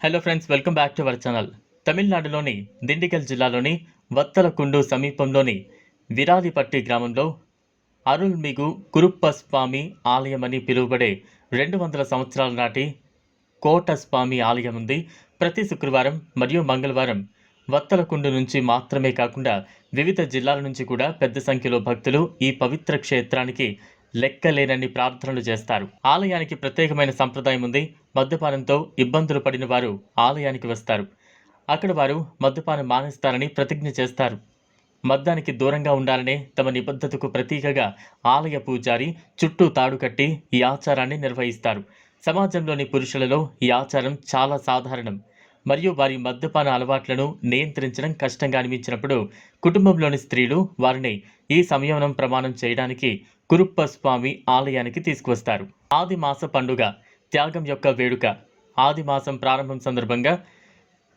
Hello friends welcome back to our channel తమిళనాడులోని దిండిగల్ జిల్లాలోని వత్తలకుండు సమీపంలోని విరాలిపట్టి గ్రామంలో అరుల్మిగు కురుప్ప స్వామి ఆలయం అని పిలువబడే రెండు వందల సంవత్సరాల నాటి కోట స్వామి ఆలయం ఉంది. ప్రతి శుక్రవారం మరియు మంగళవారం వత్తలకుండు నుంచి మాత్రమే కాకుండా వివిధ జిల్లాల నుంచి కూడా పెద్ద సంఖ్యలో భక్తులు ఈ పవిత్ర క్షేత్రానికి లెక్కలేనన్ని ప్రార్థనలు చేస్తారు. ఆలయానికి ప్రత్యేకమైన సంప్రదాయం ఉంది. మద్యపానంతో ఇబ్బందులు పడిన వారు ఆలయానికి వస్తారు. అక్కడ వారు మద్యపానం మానేస్తారని ప్రతిజ్ఞ చేస్తారు. మద్యానికి దూరంగా ఉండాలనే తమ నిబద్ధతకు ప్రతీకగా ఆలయ పూజారి చుట్టూ తాడు కట్టి ఈ ఆచారాన్ని నిర్వహిస్తారు. సమాజంలోని పురుషులలో ఈ ఆచారం చాలా సాధారణం. మరియు వారి మద్యపాన అలవాట్లను నియంత్రించడం కష్టంగా అనిపించినప్పుడు కుటుంబంలోని స్త్రీలు వారిని ఈ సంయమనం ప్రమాణం చేయడానికి కురుప్ప స్వామి ఆలయానికి తీసుకువస్తారు. ఆది మాస పండుగ త్యాగం యొక్క వేడుక ఆది మాసం ప్రారంభం సందర్భంగా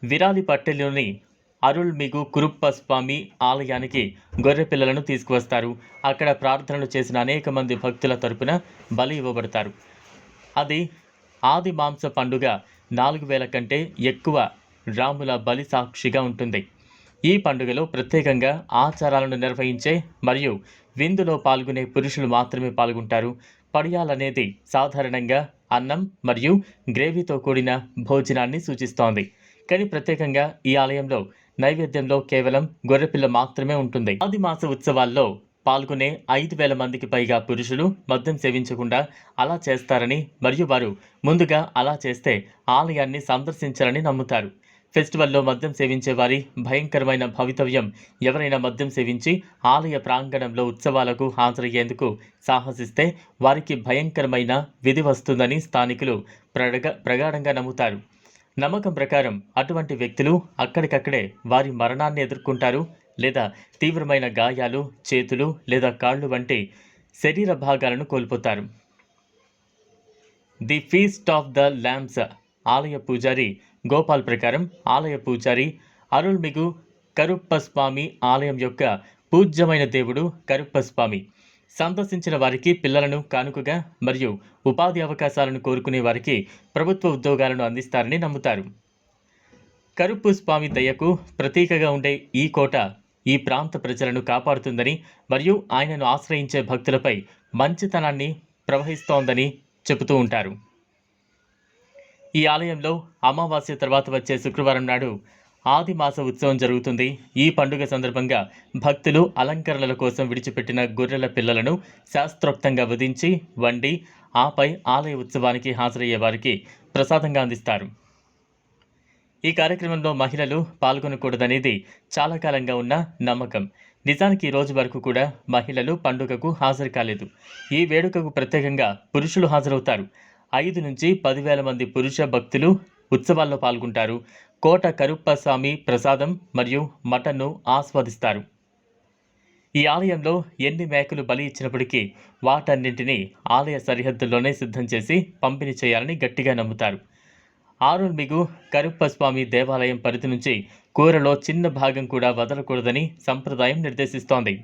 విరాలిపట్టెలోని అరుల్మిగు కురుప్ప స్వామి ఆలయానికి గొర్రె పిల్లలను తీసుకువస్తారు. అక్కడ ప్రార్థనలు చేసిన అనేక మంది భక్తుల తరపున బలి ఇవ్వబడతారు. అది ఆది మాంస పండుగ నాలుగు వేల కంటే ఎక్కువ రాముల బలి సాక్షిగా ఉంటుంది. ఈ పండుగలో ప్రత్యేకంగా ఆచారాలను నిర్వహించే మరియు విందులో పాల్గొనే పురుషులు మాత్రమే పాల్గొంటారు. పడియాలనేది సాధారణంగా అన్నం మరియు గ్రేవీతో కూడిన భోజనాన్ని సూచిస్తోంది. కానీ ప్రత్యేకంగా ఈ ఆలయంలో నైవేద్యంలో కేవలం గొర్రెపిల్ల మాత్రమే ఉంటుంది. ఆది మాస ఉత్సవాల్లో పాల్గొనే ఐదు వేల మందికి పైగా పురుషులు మద్యం సేవించకుండా అలా చేస్తారని మరియు వారు ముందుగా అలా చేస్తే ఆలయాన్ని సందర్శించాలని నమ్ముతారు. ఫెస్టివల్లో మద్యం సేవించే వారి భయంకరమైన భవితవ్యం. ఎవరైనా మద్యం సేవించి ఆలయ ప్రాంగణంలో ఉత్సవాలకు హాజరయ్యేందుకు సాహసిస్తే వారికి భయంకరమైన విధి వస్తుందని స్థానికులు ప్రగ ప్రగాఢంగా నమ్ముతారు. నమ్మకం ప్రకారం అటువంటి వ్యక్తులు అక్కడికక్కడే వారి మరణాన్ని ఎదుర్కొంటారు లేదా తీవ్రమైన గాయాలు చేతులు లేదా కాళ్ళు వంటి శరీర భాగాలను కోల్పోతారు. The feast of the lamps ఆలయ పూజారి గోపాల్ ప్రకారం ఆలయ పూజారి అరుల్మిగు కరుప్పస్వామి ఆలయం యొక్క పూజ్యమైన దేవుడు కరుప్పస్వామి. సందర్శించిన వారికి పిల్లలను కానుకగా మరియు ఉపాధి అవకాశాలను కోరుకునే వారికి ప్రభుత్వ ఉద్యోగాలను అందిస్తారని నమ్ముతారు. కరుప్పు స్వామి దయ్యకు ప్రతీకగా ఉండే ఈ కోట ఈ ప్రాంత ప్రజలను కాపాడుతుందని మరియు ఆయనను ఆశ్రయించే భక్తులపై మంచితనాన్ని ప్రవహిస్తోందని చెబుతూ ఉంటారు. ఈ ఆలయంలో అమావాస్య తర్వాత వచ్చే శుక్రవారం నాడు ఆదిమాస ఉత్సవం జరుగుతుంది. ఈ పండుగ సందర్భంగా భక్తులు అలంకరణల కోసం విడిచిపెట్టిన గొర్రెల పిల్లలను శాస్త్రోక్తంగా వధించి వండి ఆపై ఆలయ ఉత్సవానికి హాజరయ్యే వారికి ప్రసాదంగా అందిస్తారు. ఈ కార్యక్రమంలో మహిళలు పాల్గొనకూడదనేది చాలా కాలంగా ఉన్న నమ్మకం. నిజానికి ఈ రోజు వరకు కూడా మహిళలు పండుగకు హాజరు కాలేదు. ఈ వేడుకకు ప్రత్యేకంగా పురుషులు హాజరవుతారు. ఐదు నుంచి పదివేల మంది పురుష భక్తులు ఉత్సవాల్లో పాల్గొంటారు. కోట కరుప్పస్వామి ప్రసాదం మరియు మటన్ను ఆస్వాదిస్తారు. ఈ ఆలయంలో ఎన్ని మేకలు బలి ఇచ్చినప్పటికీ వాటన్నింటినీ ఆలయ సరిహద్దుల్లోనే సిద్ధం చేసి పంపిణీ చేయాలని గట్టిగా నమ్ముతారు. ఆరుల్మిగు కరుప్పస్వామి దేవాలయం పరిధి నుంచి కూరలో చిన్న భాగం కూడా వదలకూడదని సంప్రదాయం నిర్దేశిస్తోంది.